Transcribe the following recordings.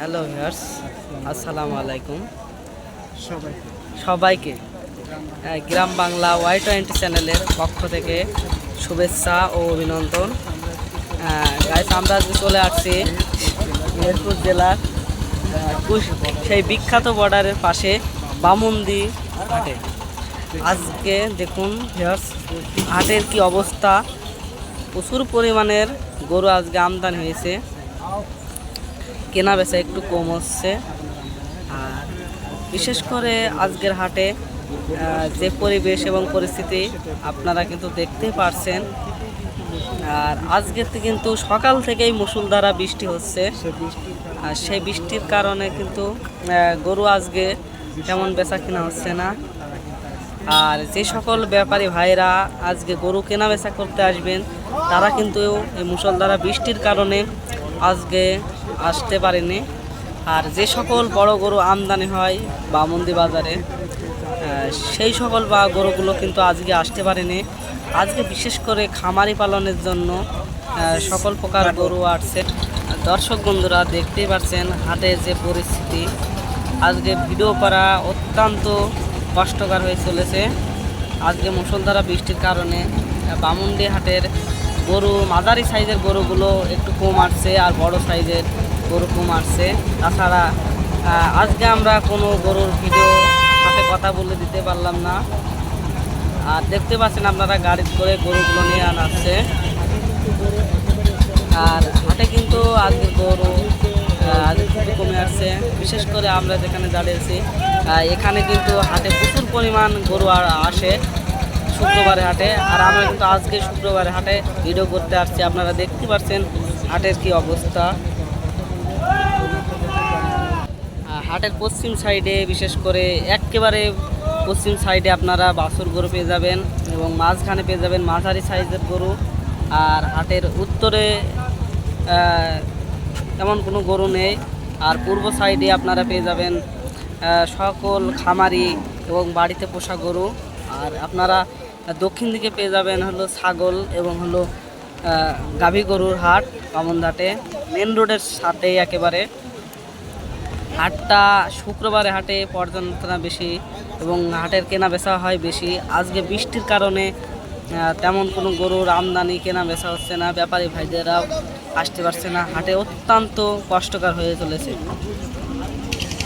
Hello viewers আসসালামু আলাইকুম। সবাইকে সবাইকে গ্রাম বাংলা ওয়াই টোয়েন্টি চ্যানেলের পক্ষ থেকে শুভেচ্ছা ও অভিনন্দন। গাইস আমরা আজকে চলে আসছি মেহেরপুর জেলার সেই বিখ্যাত বর্ডারের পাশে বামুন্দি হাটে। আজকে দেখুন ভিউয়ার্স হাটের কি অবস্থা? প্রচুর পরিমাণের গরু আজকে আমদানি হয়েছে। কেনা বেচা একটু কম হচ্ছে। আর বিশেষ করে আজকের হাটে যে পরিবেশ এবং পরিস্থিতি আপনারা কিন্তু দেখতেই পারছেন। আর আজকে কিন্তু সকাল থেকেই মুসুলধারা বৃষ্টি হচ্ছে। আর সেই বৃষ্টির কারণে কিন্তু গরু আজকে তেমন বেচা কেনা হচ্ছে না। আর যে সকল ব্যাপারী ভাইরা আজকে গরু কেনা বেচা করতে আসবেন, তারা কিন্তু এই মুসলধারা বৃষ্টির কারণে আজকে আসতে পারেনি। আর যে সকল বড় গরু আমদানি হয় বামন্দি বাজারে সেই সকল বা গরুগুলো কিন্তু আজকে আসতে পারেনি। আজকে বিশেষ করে খামারি পালনের জন্য সকল প্রকার গরু আসছে। দর্শক বন্ধুরা, দেখতেই পাচ্ছেন হাটে যে পরিস্থিতি। আজকে ভিডিও করা অত্যন্ত কষ্টকর হয়ে চলেছে। আজকে মুসলধারা বৃষ্টির কারণে বামুন্ডি হাটের গরু, মাঝারি সাইজের গরুগুলো একটু কম আসছে আর বড় সাইজের গরু কম আসছে। তাছাড়া আজকে আমরা কোনো গরুর ভিডিও সাথে কথা বলে দিতে পারলাম না। আর দেখতে পাচ্ছেন আপনারা গাড়ি করে গরুগুলো নিয়ে আনাচ্ছে আর হাটে কিন্তু আজকের গরু খুবই কমে আসছে। বিশেষ করে আমরা যেখানে দাঁড়িয়েছি এখানে কিন্তু হাটে প্রচুর পরিমাণ গরু আর আসে। শুক্রবারে হাটে। আর আমরা কিন্তু আজকে শুক্রবারে হাটে ভিডিও করতে আসছি। আপনারা দেখতে পাচ্ছেন হাটের কি অবস্থা। হাটের পশ্চিম সাইডে বিশেষ করে একেবারে পশ্চিম সাইডে আপনারা বাছুর গরু পেয়ে যাবেন এবং মাঝখানে পেয়ে যাবেন মাঝারি সাইজের গরু। আর হাটের উত্তরে তেমন কোনো গরু নেই। আর পূর্ব সাইডে আপনারা পেয়ে যাবেন সকল খামারি এবং বাড়িতে পোষা গরু। আর আপনারা দক্ষিণ দিকে পেয়ে যাবেন হলো ছাগল এবং হলো গাভী গরুর হাট, বামনঘাটে। মেন রোডের সাথেই একেবারে। হাটটা শুক্রবারে হাটে পর্যটনা বেশি এবং হাটের কেনা বেচা হয় বেশি। আজকে বৃষ্টির কারণে তেমন কোনো গরুর আমদানি কেনা বেচা হচ্ছে না। ব্যাপারী ভাইদেরাও আসতে পারছে না। হাটে অত্যন্ত কষ্টকর হয়ে চলেছে।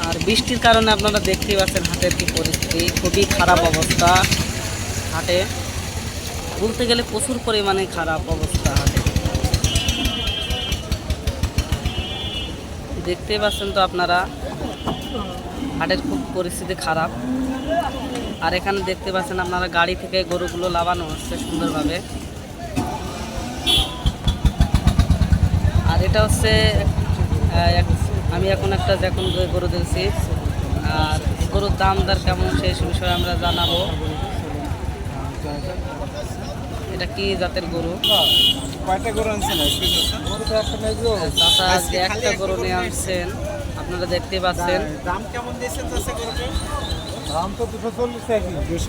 আর বৃষ্টির কারণে আপনারা দেখতেই পাচ্ছেন হাটের কি পরিস্থিতি। খুবই খারাপ অবস্থা। হাটে। বলতে গেলে প্রচুর পরিমাণে খারাপ অবস্থা হাটে। দেখতেই পাচ্ছেন তো আপনারা, হাটের খুব পরিস্থিতি খারাপ। আর এখানে দেখতে পাচ্ছেন আপনারা গাড়ি থেকে গরুগুলো লাগানো হচ্ছে সুন্দরভাবে। আর এটা হচ্ছে আমি এখন একটা যখন গরু দেখছি। আর গরুর দাম দর কেমন সেই বিষয়ে আমরা জানাব। এটা কি জাতের গরু? কয়টা গরু আনছেন? আজকে চাচা আজকে একটা গরু নিয়ে আসছেন আপনারা দেখতে পাচ্ছেন। দাম কেমন দিয়েছেন গরুকে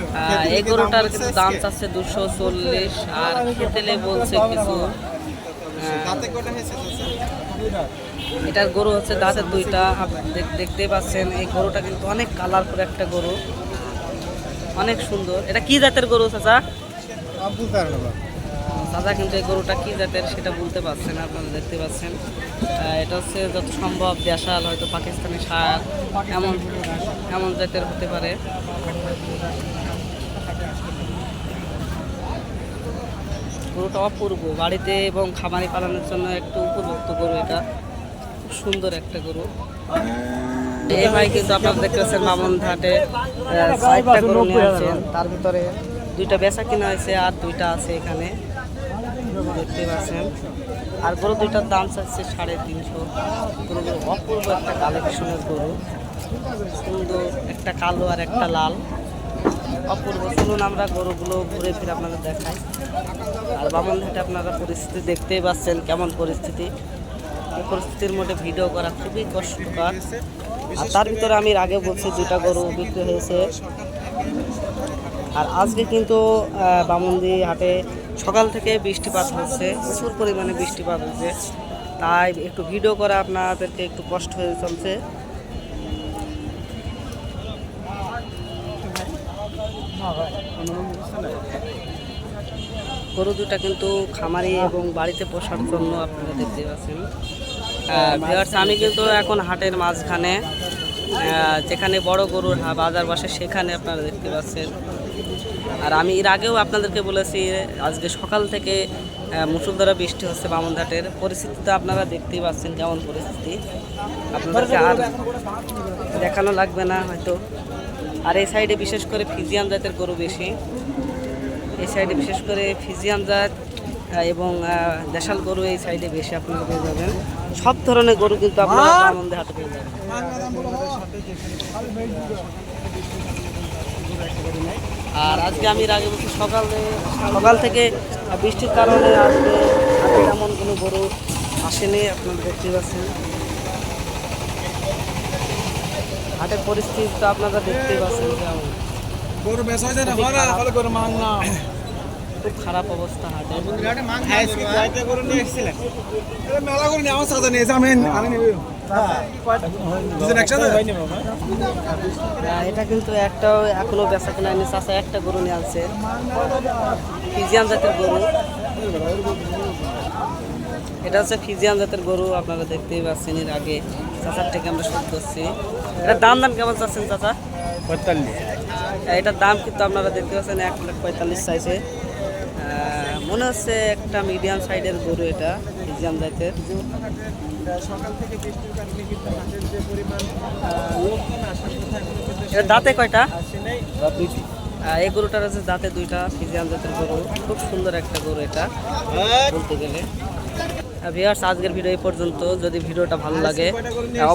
আহ, এই গরুটার কিন্তু দাম চাচ্ছে দুশো চল্লিশ আর খেতেলে বলছে কিছু। দাঁতে কয়টা হয়েছে চাষে এটার গরু হচ্ছে দাঁতের দুইটা। আপ- দেখ- দেখতেই পাচ্ছেন এই গরুটা কিন্তু অনেক কালারফুল একটা গরু। অনেক সুন্দর। এটা কি জাতের গরু চাচা? চাচা কিন্তু এই গরুটা কি জাতের সেটা বলতে পারছেন আপনারা দেখতে পাচ্ছেন। এটা হচ্ছে যত সম্ভব দেশাল হয়তো পাকিস্তানি সার এমন এমন জাতের হতে পারে। গরুটা অপূর্ব বাড়িতে এবং খামারি পালনের জন্য একটু উপযুক্ত গরু এটা। খুব সুন্দর একটা গরু। এই ভাই কিন্তু আপনারা দেখতে পাচ্ছেন মামন ঘাটে চারটা গরু নিয়ে আসছেন তার ভিতরে দুইটা বেচা কিনা হয়েছে আর দুইটা আছে এখানে। দেখতে পাচ্ছেন। আর গরু দুইটার দাম চাচ্ছে সাড়ে তিনশো। গরুগুলো অপূর্ব একটা কালেকশনের গরু। সুন্দর, একটা কালো আর একটা লাল। অপূর্ব। চলুন আমরা গরুগুলো ঘুরে ফিরে আপনাদের দেখাই। আর বামনঘাটে আপনারা পরিস্থিতি দেখতেই পাচ্ছেন কেমন পরিস্থিতি। পরিস্থিতির মধ্যে ভিডিও করা খুবই কষ্টকর। আর তার ভিতরে আমি আগে বলছি দুটা গরু বিক্রি হয়েছে। আর আজকে কিন্তু বামন্দি হাটে সকাল থেকে বৃষ্টিপাত হচ্ছে, প্রচুর পরিমাণে বৃষ্টিপাত হচ্ছে। তাই একটু ভিডিও করা আপনাদেরকে একটু কষ্ট হয়ে চলছে। গরু দুটা কিন্তু খামারি এবং বাড়িতে পোষার জন্য আপনারা দেখতে পাচ্ছেন। আমি কিন্তু এখন হাটের মাঝখানে যেখানে বড় গরুর বাজার বসে সেখানে আপনারা দেখতে পাচ্ছেন। আর আমি এর আগেও আপনাদেরকে বলেছি, আজকে সকাল থেকে মুসুলধারা বৃষ্টি হচ্ছে বামনঘাটের পরিস্থিতি তো আপনারা দেখতেই পাচ্ছেন কেমন পরিস্থিতি। আপনাদেরকে আর দেখানো লাগবে না হয়তো। আর এই সাইডে বিশেষ করে ফিজিয়ান জাতের গরু বেশি। এই সাইডে বিশেষ করে ফিজিয়ান জাত এবং দেশাল গরু এই সাইডে বেশি আপনারা পেয়ে যাবেন। সব ধরনের গরু কিন্তু আপনারা আনন্দে হাটে পেয়ে যাবেন। আর আজকে আমি আগে বলছি সকালে সকাল থেকে বৃষ্টির কারণে আজকে তেমন কোনো গরু আসেনি আপনারা দেখতে পাচ্ছেন। হাটের পরিস্থিতি তো আপনারা দেখতেই পাচ্ছেন। গরু বেচা যায় না গরু মান না। খুব খারাপ অবস্থা মেলা আমার নিয়েছে আমি আমি আহ, এটা কিন্তু একটাও এখনও বেচা কেনা হয়নি। চাষা একটা গরু নিয়ে আনছে। ফিজিয়ান জাতের গরু। এটা হচ্ছে ফিজিয়ান জাতের গরু আপনারা দেখতেই পাচ্ছেন এর আগে। চাচার থেকে আমরা শুরু করছি। এটার দাম দাম কেমন চাচ্ছেন চাচা? পঁয়তাল্লিশ। আহ, এটার দাম কিন্তু আপনারা দেখতে পাচ্ছেন এক লাখ পঁয়তাল্লিশ সাইজে মনে হচ্ছে একটা মিডিয়াম সাইডের গরু এটা ফিজিয়ান জাতের। দাঁতে কয়টা? এই গরুটার হচ্ছে দাঁতে দুইটা ফিজিয়ান জাতের গরু। খুব সুন্দর একটা গরু এটা, বলতে গেলে। ভিউয়ার্স আজকের ভিডিও এই পর্যন্ত। যদি ভিডিওটা ভালো লাগে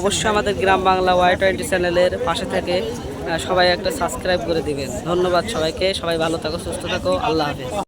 অবশ্যই আমাদের গ্রাম বাংলা ওয়াই টোয়েন্টি চ্যানেলের পাশে থেকে সবাই একটা সাবস্ক্রাইব করে দিবেন। ধন্যবাদ সবাইকে। সবাই ভালো থাকো, সুস্থ থাকো। আল্লাহ হাফেজ।